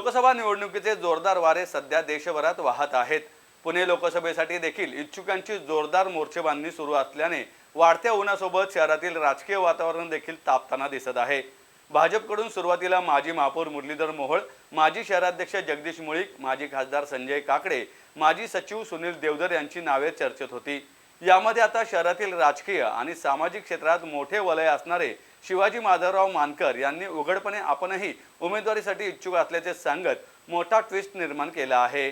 लोकसभा निवडणुकीचे जोरदार वारे सध्या देशभरात वाहत आहेत. पुणे लोकसभेसाठी देखील इच्छुकांची जोरदार मोर्चेबांधणी सुरू असल्याने वाढत्या उन्हासोबत शहरातील राजकीय वातावरण देखील तापताना दिसत आहे. भाजपकडून सुरुवातीला माजी महापौर मुरलीधर मोहोळ माजी शहराध्यक्ष जगदीश मुळीक माजी खासदार संजय काकडे माजी सचिव सुनील देवधर यांची नावे चर्चेत होती. यामध्ये आता शहरातील राजकीय आणि सामाजिक क्षेत्रात मोठे वलय असणारे शिवाजी माधवराव मानकर यांनी उघडपणे आपणही उमेदवारीसाठी इच्छुक असल्याचे सांगत मोठा ट्विस्ट निर्माण केला आहे.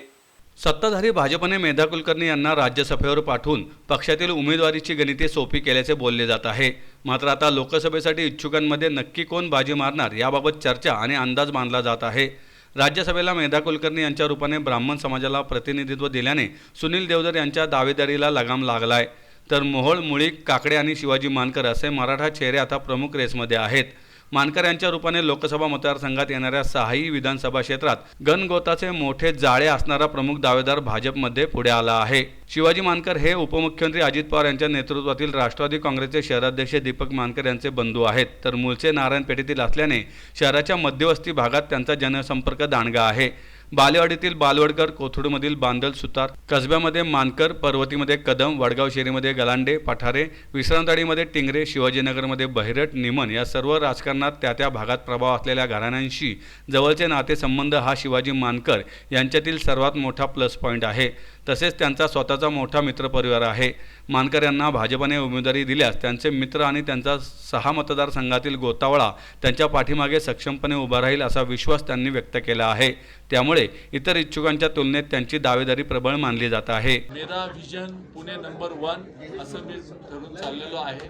सत्ताधारी भाजपने मेधा कुलकर्णी यांना राज्यसभेवर पाठवून पक्षातील उमेदवारीची गणिते सोपी केल्याचे बोलले जात आहे. मात्र आता लोकसभेसाठी इच्छुकांमध्ये नक्की कोण बाजी मारणार याबाबत चर्चा आणि अंदाज बांधला जात आहे. राज्यसभेला मेधा कुलकर्णी यांच्या रूपाने ब्राह्मण समाजाला प्रतिनिधित्व दिल्याने सुनील देवधर यांच्या दावेदारीला लगाम लागलाय. तर मोहोळ मुळीक काकडे आणि शिवाजी मानकर असे मराठा चेहरे आता प्रमुख रेसमध्ये आहेत. मानकर यांच्या रूपाने लोकसभा मतदारसंघात येणाऱ्या सहाही विधानसभा क्षेत्रात गणगोताचे मोठे जाळे असणारा प्रमुख दावेदार भाजपमध्ये पुढे आला आहे. शिवाजी मानकर हे उपमुख्यमंत्री अजित पवार यांच्या नेतृत्वातील राष्ट्रवादी काँग्रेसचे शहराध्यक्ष दीपक मानकर यांचे बंधू आहेत. तर मूळचे नारायण पेठेतील असल्याने शहराच्या मध्यवस्ती भागात त्यांचा जनसंपर्क दांडगा आहे. बालेवाडीतील बालवडकर कोथरूडमधील बांदल सुतार कसब्यामध्ये मानकर पर्वतीमध्ये कदम वडगाव शेरीमध्ये गलांडे पठारे विश्रांतवाडीमध्ये टिंगरे शिवाजीनगरमध्ये बहिरट निमन या सर्व राजकारणात त्या त्या भागात प्रभाव असलेल्या घराण्यांशी जवळचे नातेसंबंध हा शिवाजी मानकर यांच्यातील सर्वात मोठा प्लस पॉईंट आहे. तसेच त्यांचा स्वतःचा मोठा मित्रपरिवार आहे. मानकर यांना भाजपाने उमेदवारी दिल्यास त्यांचे मित्र आणि त्यांचा सहा मतदारसंघातील गोतावळा त्यांच्या पाठीमागे सक्षमपणे उभा राहील असा विश्वास त्यांनी व्यक्त केला आहे. त्यामुळे इतर इच्छुकांच्या तुलनेत त्यांची दावेदारी प्रबळ मानली जात आहे. मेरा विजन पुणे नंबर वन असं मी ठरून चाललेलो आहे.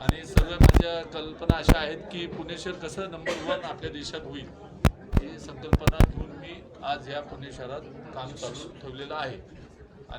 आणि सर्व माझ्या कल्पना अशा आहेत की पुणे शहर कसं नंबर वन आपल्या देशात होईल ही संकल्पना घेऊन मी आज या पुणे शहरात काम चालू ठेवलेलं आहे.